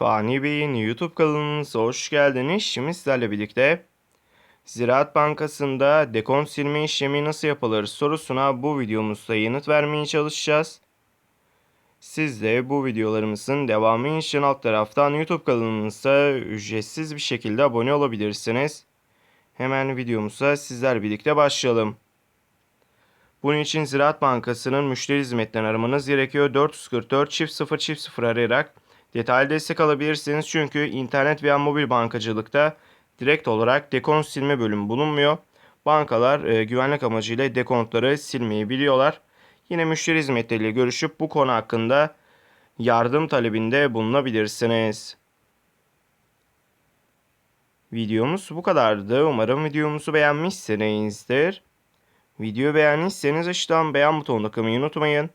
Fani Bey'in YouTube kanalınıza hoş geldiniz. Şimdi sizlerle birlikte Ziraat Bankası'nda dekont silme işlemi nasıl yapılır sorusuna bu videomuzda yanıt vermeye çalışacağız. Siz de bu videolarımızın devamı için alt taraftan YouTube kanalımıza ücretsiz bir şekilde abone olabilirsiniz. Hemen videomuza sizler birlikte başlayalım. Bunun için Ziraat Bankası'nın müşteri hizmetlerini aramanız gerekiyor. 444 çift 0 çift 0 arayarak detaylı destek alabilirsiniz. Çünkü internet veya mobil bankacılıkta direkt olarak dekont silme bölümü bulunmuyor. Bankalar e, güvenlik amacıyla dekontları silmeyi biliyorlar. Yine müşteri hizmetleriyle görüşüp bu konu hakkında yardım talebinde bulunabilirsiniz. Videomuz bu kadardı. Umarım videomuzu beğenmişsinizdir. Videoyu beğendiyseniz aşağıdan beğen butonuna kılmayı unutmayın.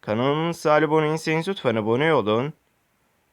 Kanalımıza abone değilseniz lütfen abone olun.